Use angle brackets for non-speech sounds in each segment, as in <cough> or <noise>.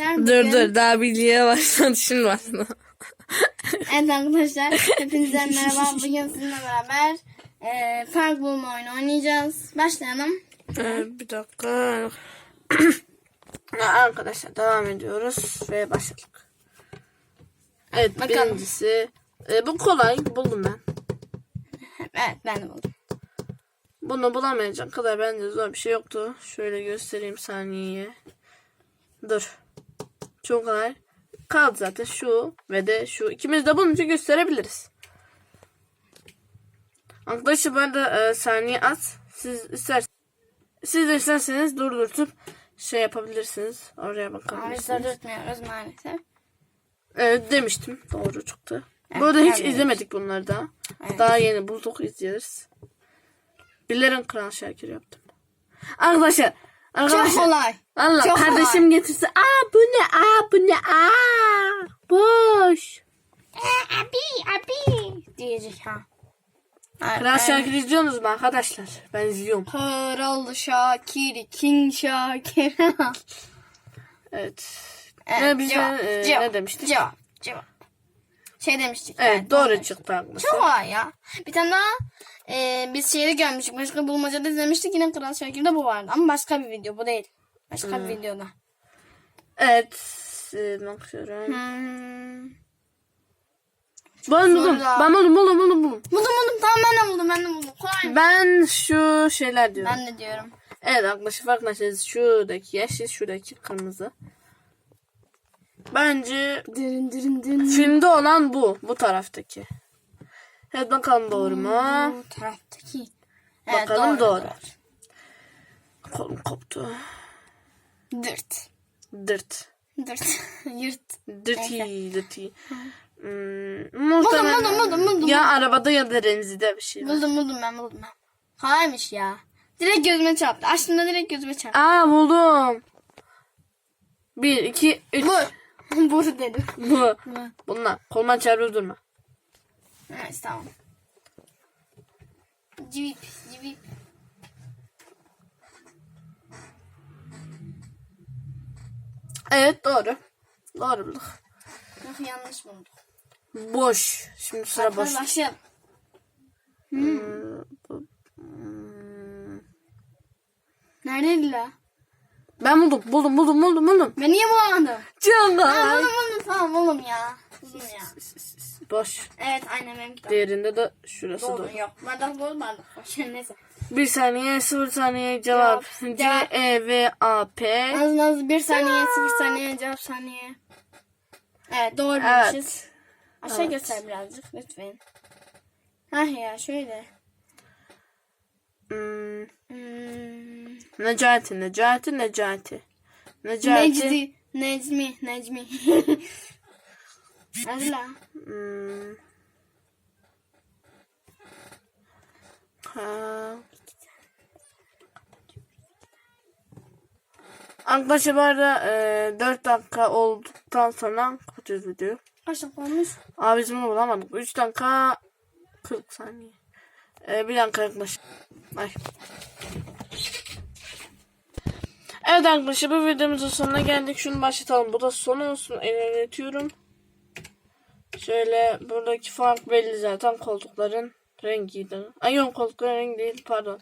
Arkadaşlar, Dur bugün- dur daha bilgiye başladı şimdi başladı. Evet arkadaşlar hepinize <laughs> merhaba. Bugün sizinle beraber e, fark bulma oyunu oynayacağız. Başlayalım. Ee, bir dakika. <clears throat> Arkadaşlar devam ediyoruz ve başladık. Evet Bakalım. birincisi. e, bu kolay buldum ben. Evet ben de buldum. Bunu bulamayacak kadar bence zor bir şey yoktu. Şöyle göstereyim saniyeye. Dur. Çok kolay. Kaldı zaten şu ve de şu. İkimiz de bulunca gösterebiliriz. Arkadaşlar ben de e, saniye az. Siz isterseniz siz de isterseniz durdurtup şey yapabilirsiniz. Oraya bakabilirsiniz. durdurtmuyoruz maalesef. Evet demiştim. Doğru çıktı. Evet, Bu arada hiç evet. izlemedik bunları daha. Evet. Daha yeni bulduk izleriz. Billerin Kral Şakir yaptım. Arkadaşlar. Çok kolay. Allah çok kardeşim getirse. Aa bu ne? Aa bu ne? Aa boş. E, abi abi diyecek ha. Kral Şakir izliyorsunuz mu arkadaşlar? Ben izliyorum. Kral Şakir, King Şakir. <laughs> Evet. Evet, ne bize cevap, e, cevap, ne demiştik? Cevap, cevap. Şey demiştik. Evet doğru demiştik. çıktı arkadaşlar. Çok kolay ya. Bir tane daha e, biz şeyde görmüştük. Başka bulmacada izlemiştik. Yine Kral Şakir'de bu vardı. Ama başka bir video. Bu değil. Başka Hmm. bir videoda. Evet. bakıyorum. Hmm. Ben buldum. Ben buldum buldum buldum buldum. Buldum buldum. Tamam ben de buldum. Ben de buldum. Kolay. Ben şu şeyler diyorum. Ben de diyorum. Evet arkadaşlar farkındaysanız şuradaki yeşil şuradaki kırmızı. Bence Dırın dırın dırın. filmde olan bu. Bu taraftaki. Evet bakalım doğru mu? Bu taraftaki. Evet, Bakalım doğru. Kolum koptu. Dırt. Dırt. Dırt. <laughs> Yırt. Dirty. Dirty. Hmm, Buldum muhtemelen buldum buldum buldum. ya arabada ya da denizde bir şey var. Buldum buldum ben buldum ben. Kolaymış ya. Direkt gözüme çarptı. Açtığımda direkt gözüme çarptı. Aa buldum. Bir, iki, üç. Bu. <laughs> Bu dedim. Bu. Bu. Bunlar. Kolman çarpıp durma. Evet tamam. Civip civip. Evet doğru. Doğru bulduk. Yok yanlış buldum. Boş. Şimdi sıra boş. Hadi başlayalım. Hmm, Neredeydi la? Ben buldum, buldum, buldum, buldum, buldum. Ben niye bulamadım? Canım. Ha, buldum buldum tamam buldum ya. Buldum ya. Boş. Evet aynen benimki de. Diğerinde de şurası Buldum doğru. yok. Bardak bol bardak. Boş ver, neyse. Bir saniye, sıfır saniye cevap. Cevap. C. E, V, A, P. Az az bir saniye sıfır saniye cevap saniye. Evet doğru Evet. bilmişiz. Aşağı Evet. göster birazcık lütfen. Hah ya şöyle. Hmm, Hmm. Necati, Necati, Necati. Necati. Necdi, Necmi, Necmi. <laughs> Hadi la. Hmm. Ha. Arkadaşlar bu arada e, 4 dakika olduktan sonra kapatıyoruz videoyu. Kaç dakika olmuş? Abi biz bunu bulamadık. 3 dakika 40 saniye. Ee, bir dakika arkadaşlar. Ay. Evet arkadaşlar bu videomuzun sonuna geldik. Şunu başlatalım. Bu da son olsun. İlerletiyorum. Şöyle buradaki fark belli zaten koltukların rengiydi. Ay yok koltukların rengi değil pardon.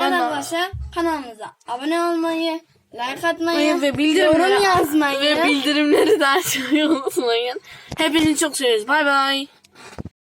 Evet de- arkadaşlar kanalımıza abone olmayı, like atmayı, ve bildirimleri yorum yazmayı. ve bildirimleri de açmayı unutmayın. Hepinizi çok seviyoruz. Bay bay.